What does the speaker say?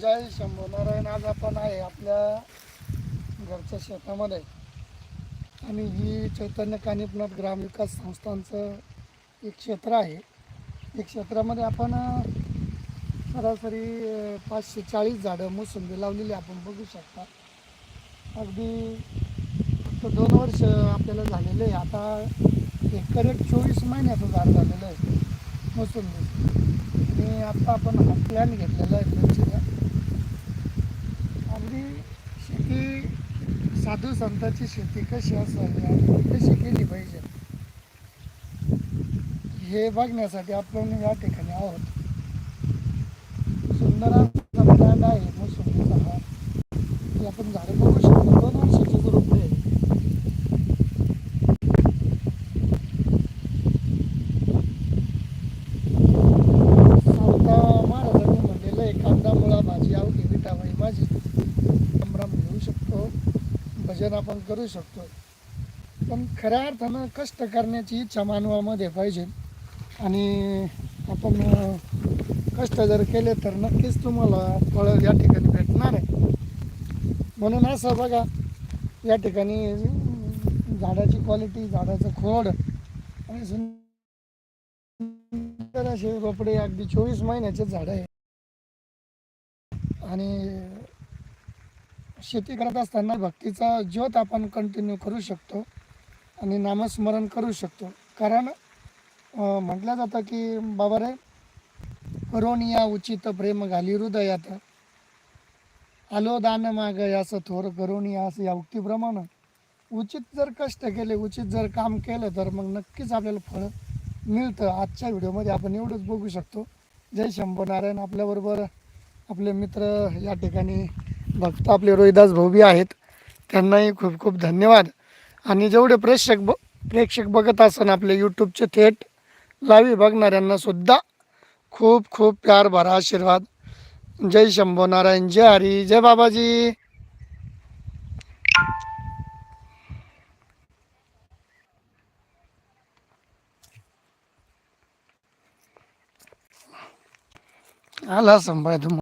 जय शंभूनारायण आज आपण आहे आपल्या घरच्या शेतामध्ये. आणि ही चैतन्य कानिपनाथ ग्रामविकास संस्थांचं एक क्षेत्र आहे. एक क्षेत्रामध्ये आपण सरासरी पाचशे चाळीस झाडं मोसंबी लावलेली आपण बघू शकता. अगदी फक्त दोन वर्ष आपल्याला झालेले आहे. आता एकर एक चोवीस महिन्याचं झाड झालेलं आहे मोसंबी आणि आता आपण हा प्लॅन घेतलेला आहे. अगदी शेती साधू संतांची शेती कशी असावी कशी केली पाहिजे. हे बघण्यासाठी आपण या ठिकाणी आहोत. सुंदर असा प्लॅन आहे मोसंबीचा हा. हे आपण झाडं बघू शकतो दोन वर्षाचे रोपे आहे सावता महाराजांनी म्हणलेलं आहे कांदा माझी भाजी आवडी विटाबाई माझी. संभ्रम घेऊ शकतो भजन आपण करू शकतो. पण खऱ्या अर्थानं कष्ट करण्याची इच्छा मानवामध्ये पाहिजे. आणि आपण कष्ट जर केले तर नक्कीच तुम्हाला फळं या ठिकाणी भेटणार आहे. म्हणून असं बघा या ठिकाणी झाडाची क्वालिटी झाडाचं खोड आणि सुंदर असे रोपडे अगदी चोवीस महिन्याचे झाड आहे. आणि शेती करत असताना भक्तीचा ज्योत आपण कंटिन्यू करू शकतो आणि नामस्मरण करू शकतो. कारण म्हटलं जातं की बाबा रे करोनिया उचित प्रेम घाली हृदयात. आलो दान माग असं थोर करून असं या उक्तीप्रमाणे. उचित जर कष्ट केले उचित जर काम केलं तर मग नक्कीच आपल्याला फळ मिळतं. आजच्या व्हिडिओमध्ये आपण एवढंच बघू शकतो. जय शंभर नारायण आपल्याबरोबर आपले मित्र या ठिकाणी भक्त आपले रोहिदास भाऊ आहेत. त्यांनाही खूप खूप धन्यवाद. आणि जेवढे प्रेक्षक ब प्रेक्षक बघत असन आपले यूट्यूबचे थेट लावी बघणाऱ्यांना सुद्धा खूप खूप प्यार भरा आशीर्वाद. जय शंभो नारायण जय हरी जय बाबाजी. आला संभाय तुम